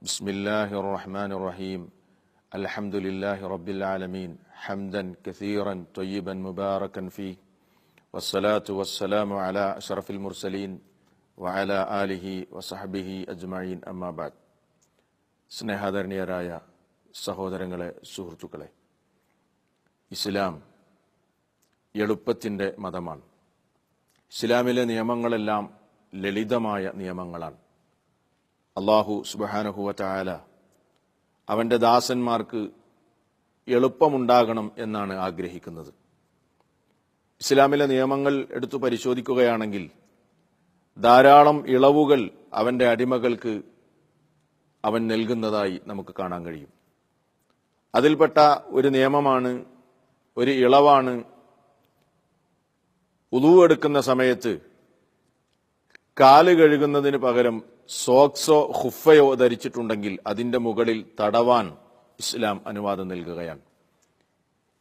بسم الله الرحمن الرحيم الحمد لله رب العالمين حمدا كثيرا طيبا مباركا فيه والصلاة والسلام على أشرف المرسلين وعلى آله وصحبه أجمعين أما بعد സ്നേഹാദരണീയരായ സഹോദരങ്ങളെ സുഹൃത്തുക്കളെ ഇസ്ലാം എളുപ്പത്തിൻ്റെ മതമാണ് ഇസ്ലാമിലെ നിയമങ്ങളെല്ലാം ലളിതമായ നിയമങ്ങളാണ് അള്ളാഹു സുബഹാനഹുവറ്റായാല അവന്റെ ദാസന്മാർക്ക് എളുപ്പമുണ്ടാകണം എന്നാണ് ആഗ്രഹിക്കുന്നത്. ഇസ്ലാമിലെ നിയമങ്ങൾ എടുത്തു പരിശോധിക്കുകയാണെങ്കിൽ ധാരാളം ഇളവുകൾ അവന്റെ അടിമകൾക്ക് അവൻ നൽകുന്നതായി നമുക്ക് കാണാൻ കഴിയും. അതിൽപ്പെട്ട ഒരു നിയമമാണ് ഒരു ഇളവാണ് ഉതുവെടുക്കുന്ന സമയത്ത് കാൽ കഴുകുന്നതിന് പകരം സോക്സോ ഹുഫയോ ധരിച്ചിട്ടുണ്ടെങ്കിൽ അതിന്റെ മുകളിൽ തടവാൻ ഇസ്ലാം അനുവാദം നൽകുകയാണ്.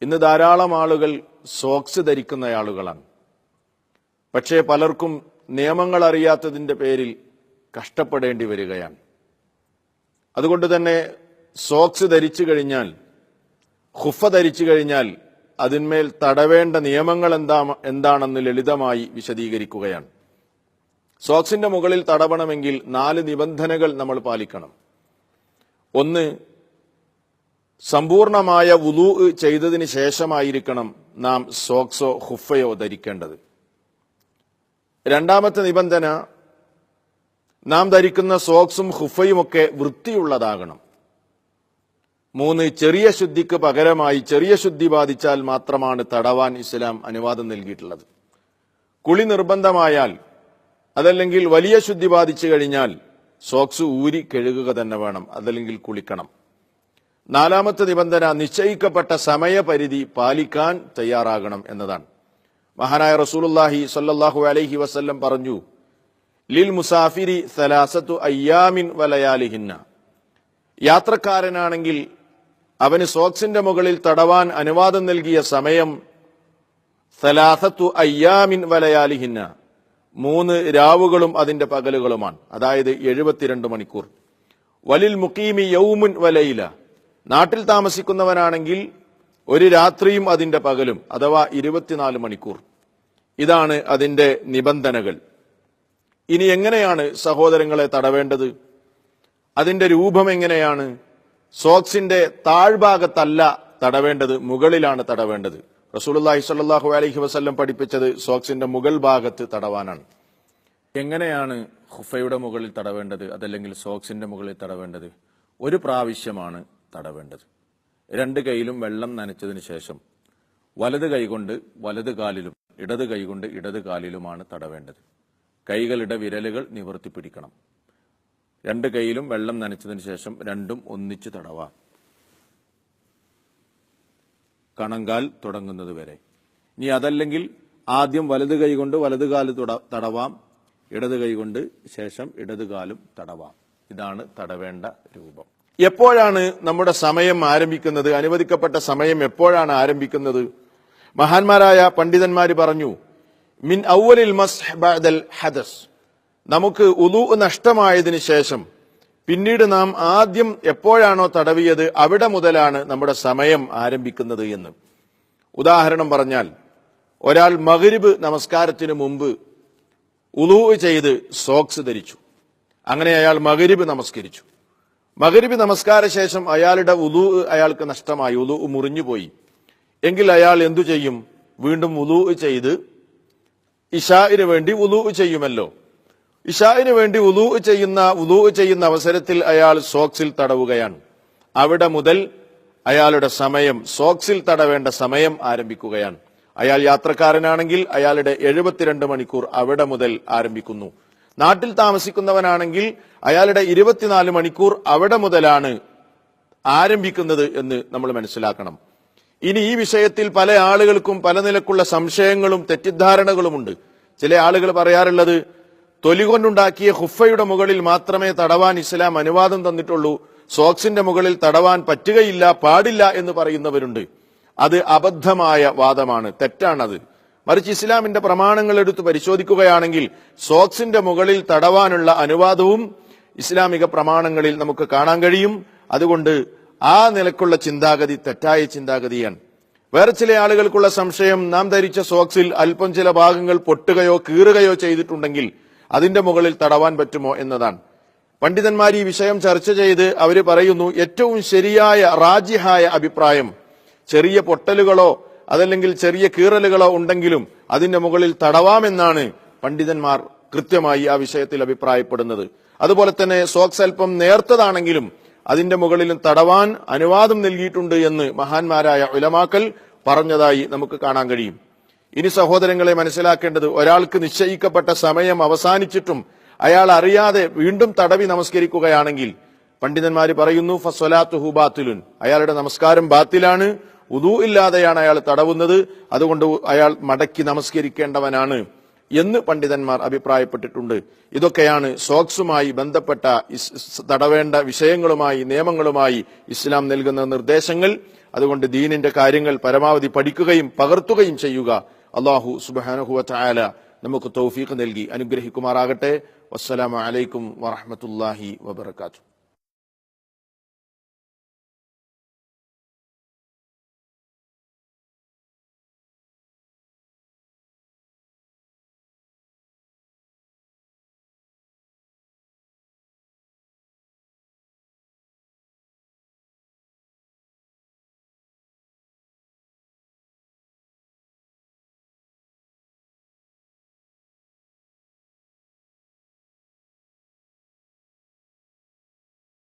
ഇന്ന് ധാരാളം ആളുകൾ സോക്സ് ധരിക്കുന്ന ആളുകളാണ് പക്ഷേ പലർക്കും നിയമങ്ങൾ അറിയാത്തതിന്റെ പേരിൽ കഷ്ടപ്പെടേണ്ടി വരികയാണ്. അതുകൊണ്ട് തന്നെ സോക്സ് ധരിച്ചു കഴിഞ്ഞാൽ ഹുഫ ധരിച്ചു കഴിഞ്ഞാൽ അതിന്മേൽ തടവേണ്ട നിയമങ്ങൾ എന്താ എന്താണെന്ന് ലളിതമായി വിശദീകരിക്കുകയാണ്. സോക്സിന്റെ മുകളിൽ തടവണമെങ്കിൽ നാല് നിബന്ധനകൾ നമ്മൾ പാലിക്കണം. ഒന്ന് സമ്പൂർണമായ വുലു ചെയ്തതിന് ശേഷമായിരിക്കണം നാം സോക്സോ ഹുഫയോ ധരിക്കേണ്ടത്. രണ്ടാമത്തെ നിബന്ധന നാം ധരിക്കുന്ന സോക്സും ഹുഫയുമൊക്കെ വൃത്തിയുള്ളതാകണം. മൂന്ന് ചെറിയ ശുദ്ധിക്ക് പകരമായി ചെറിയ ശുദ്ധി ബാധിച്ചാൽ മാത്രമാണ് തടവാൻ ഇസ്ലാം അനുവാദം നൽകിയിട്ടുള്ളത്. കുളി നിർബന്ധമായാൽ അതല്ലെങ്കിൽ വലിയ ശുദ്ധി ബാധിച്ചു കഴിഞ്ഞാൽ സോക്സ് ഊരി കഴുകുക തന്നെ വേണം അതല്ലെങ്കിൽ കുളിക്കണം. നാലാമത്തെ നിബന്ധന നിശ്ചയിക്കപ്പെട്ട സമയപരിധി പാലിക്കാൻ തയ്യാറാകണം എന്നതാണ്. മഹാനായ റസൂലുല്ലാഹി സല്ലാഹു അലൈഹി വസ്ല്ലം പറഞ്ഞു ലിൽ മുസാഫിരി സലാസത്തു അയ്യാമിൻ വലയാലിഹിന്ന. യാത്രക്കാരനാണെങ്കിൽ അവന് സോക്സിന്റെ മുകളിൽ തടവാൻ അനുവാദം നൽകിയ സമയം സലാസത്തു അയ്യാമിൻ വലയാലിഹിന്ന. മൂന്ന് രാവുകളും അതിന്റെ പകലുകളുമാണ്. അതായത് എഴുപത്തിരണ്ട് മണിക്കൂർ. വലിൽ മുക്കീമി യൗമുൻ വലയില നാട്ടിൽ താമസിക്കുന്നവനാണെങ്കിൽ ഒരു രാത്രിയും അതിന്റെ പകലും അഥവാ ഇരുപത്തിനാല് മണിക്കൂർ. ഇതാണ് അതിന്റെ നിബന്ധനകൾ. ഇനി എങ്ങനെയാണ് സഹോദരങ്ങളെ തടവേണ്ടത്? അതിന്റെ രൂപം എങ്ങനെയാണ്? സോക്സിന്റെ താഴ്ഭാഗത്തല്ല തടവേണ്ടത് മുകളിലാണ് തടവേണ്ടത്. റസൂലുള്ളാഹി സ്വല്ലല്ലാഹു അലഹി വസ്ല്ലം പഠിപ്പിച്ചത് സോക്സിന്റെ മുകൾ ഭാഗത്ത് തടവാനാണ്. എങ്ങനെയാണ് ഹുഫയുടെ മുകളിൽ തടവേണ്ടത് അതല്ലെങ്കിൽ സോക്സിന്റെ മുകളിൽ തടവേണ്ടത്? ഒരു പ്രാവശ്യമാണ് തടവേണ്ടത്. രണ്ട് കൈയിലും വെള്ളം നനച്ചതിന് ശേഷം വലത് കൈകൊണ്ട് വലത് കാലിലും ഇടത് കൈകൊണ്ട് ഇടത് കാലിലുമാണ് തടവേണ്ടത്. കൈകളുടെ വിരലുകൾ നിവർത്തി പിടിക്കണം. രണ്ട് കൈയിലും വെള്ളം നനച്ചതിന് ശേഷം രണ്ടും ഒന്നിച്ച് തടവാം. കണങ്കാൽ തുടങ്ങുന്നത് വരെ. ഇനി അതല്ലെങ്കിൽ ആദ്യം വലത് കൈ കൊണ്ട് വലത് കാൽ തുട- തടവാം. ഇടത് കൈ കൊണ്ട് ശേഷം ഇടത് കാലും തടവാം. ഇതാണ് തടവേണ്ട രൂപം. എപ്പോഴാണ് നമ്മുടെ സമയം ആരംഭിക്കുന്നത്? അനുവദിക്കപ്പെട്ട സമയം എപ്പോഴാണ് ആരംഭിക്കുന്നത്? മഹാന്മാരായ പണ്ഡിതന്മാർ പറഞ്ഞു മിൻ ഔവലിൽ മസ് ഹദസ്. നമുക്ക് ഉദു നഷ്ടമായതിനു ശേഷം പിന്നീട് നാം ആദ്യം എപ്പോഴാണോ തടവിയത് അവിടെ മുതലാണ് നമ്മുടെ സമയം ആരംഭിക്കുന്നത് എന്ന്. ഉദാഹരണം പറഞ്ഞാൽ ഒരാൾ മകരിബ് നമസ്കാരത്തിന് മുമ്പ് ഉലൂ ചെയ്ത് സോക്സ് ധരിച്ചു. അങ്ങനെ അയാൾ മകരിബ് നമസ്കരിച്ചു. മകരിബ് നമസ്കാര ശേഷം അയാളുടെ ഉദു അയാൾക്ക് നഷ്ടമായി ഉദു മുറിഞ്ഞുപോയി എങ്കിൽ അയാൾ എന്തു ചെയ്യും? വീണ്ടും ഉദു ചെയ്ത് ഇഷായിന് വേണ്ടി ഉദു ചെയ്യുമല്ലോ. ഇഷാഇന് വേണ്ടി ഉലൂ ചെയ്യുന്ന ഉലൂ ചെയ്യുന്ന അവസരത്തിൽ അയാൾ സോക്സിൽ തടവുകയാണ്. അവിടെ മുതൽ അയാളുടെ സമയം സോക്സിൽ തടവേണ്ട സമയം ആരംഭിക്കുകയാണ്. അയാൾ യാത്രക്കാരനാണെങ്കിൽ അയാളുടെ എഴുപത്തിരണ്ട് മണിക്കൂർ അവിടെ മുതൽ ആരംഭിക്കുന്നു. നാട്ടിൽ താമസിക്കുന്നവനാണെങ്കിൽ അയാളുടെ ഇരുപത്തിനാല് മണിക്കൂർ അവിടെ മുതലാണ് ആരംഭിക്കുന്നത് എന്ന് നമ്മൾ മനസ്സിലാക്കണം. ഇനി ഈ വിഷയത്തിൽ പല ആളുകൾക്കും പല നിലക്കുള്ള സംശയങ്ങളും തെറ്റിദ്ധാരണകളുമുണ്ട്. ചില ആളുകൾ പറയാറുള്ളത് തൊലി കൊണ്ടുണ്ടാക്കിയ ഹുഫയുടെ മുകളിൽ മാത്രമേ തടവാൻ ഇസ്ലാം അനുവാദം തന്നിട്ടുള്ളൂ. സോക്സിന്റെ മുകളിൽ തടവാൻ പറ്റുകയില്ല പാടില്ല എന്ന് പറയുന്നവരുണ്ട്. അത് അബദ്ധമായ വാദമാണ്. തെറ്റാണത്. മറിച്ച് ഇസ്ലാമിന്റെ പ്രമാണങ്ങൾ എടുത്ത് പരിശോധിക്കുകയാണെങ്കിൽ സോക്സിന്റെ മുകളിൽ തടവാനുള്ള അനുവാദവും ഇസ്ലാമിക പ്രമാണങ്ങളിൽ നമുക്ക് കാണാൻ കഴിയും. അതുകൊണ്ട് ആ നിലക്കുള്ള ചിന്താഗതി തെറ്റായ ചിന്താഗതിയാണ്. വേറെ ചില ആളുകൾക്കുള്ള സംശയം നാം ധരിച്ച സോക്സിൽ അല്പം ചില ഭാഗങ്ങൾ പൊട്ടുകയോ കീറുകയോ ചെയ്തിട്ടുണ്ടെങ്കിൽ അതിന്റെ മുകളിൽ തടവാൻ പറ്റുമോ എന്നതാണ്. പണ്ഡിതന്മാർ ഈ വിഷയം ചർച്ച ചെയ്ത് അവർ പറയുന്നു ഏറ്റവും ശരിയായ റാജിഹായ അഭിപ്രായം ചെറിയ പൊട്ടലുകളോ അതല്ലെങ്കിൽ ചെറിയ കീറലുകളോ ഉണ്ടെങ്കിലും അതിന്റെ മുകളിൽ തടവാമെന്നാണ് പണ്ഡിതന്മാർ കൃത്യമായി ആ വിഷയത്തിൽ അഭിപ്രായപ്പെടുന്നത്. അതുപോലെ തന്നെ സോക്സ് അല്പം നേർത്തതാണെങ്കിലും അതിന്റെ മുകളിലും തടവാൻ അനുവാദം നൽകിയിട്ടുണ്ട് എന്ന് മഹാന്മാരായ ഉലമാക്കൽ പറഞ്ഞതായി നമുക്ക് കാണാൻ കഴിയും. ഇനി സഹോദരങ്ങളെ മനസ്സിലാക്കേണ്ടത് ഒരാൾക്ക് നിശ്ചയിക്കപ്പെട്ട സമയം അവസാനിച്ചിട്ടും അയാൾ അറിയാതെ വീണ്ടും തടവി നമസ്കരിക്കുകയാണെങ്കിൽ പണ്ഡിതന്മാർ പറയുന്നു ഫസ്വലാത്തുഹു ബാത്തിലുൻ. അയാളുടെ നമസ്കാരം ബാത്തിലാണ് ഉദു ഇല്ലാതെയാണ് അയാൾ തടവുന്നത് അതുകൊണ്ട് അയാൾ മടക്കി നമസ്കരിക്കേണ്ടവനാണ് എന്ന് പണ്ഡിതന്മാർ അഭിപ്രായപ്പെട്ടിട്ടുണ്ട്. ഇതൊക്കെയാണ് സോക്സുമായി ബന്ധപ്പെട്ട തടവേണ്ട വിഷയങ്ങളുമായി നിയമങ്ങളുമായി ഇസ്ലാം നൽകുന്ന നിർദ്ദേശങ്ങൾ. അതുകൊണ്ട് ദീനിന്റെ കാര്യങ്ങൾ പരമാവധി പഠിക്കുകയും പകർത്തുകയും ചെയ്യുക. അള്ളാഹു സുബാനഹുവല നമുക്ക് തൗഫീഖ് നൽകി അനുഗ്രഹിക്കുമാറാകട്ടെ. വസ്സലാമു അലൈക്കും വറഹമത്തുല്ലാഹി വബർക്കാത്തു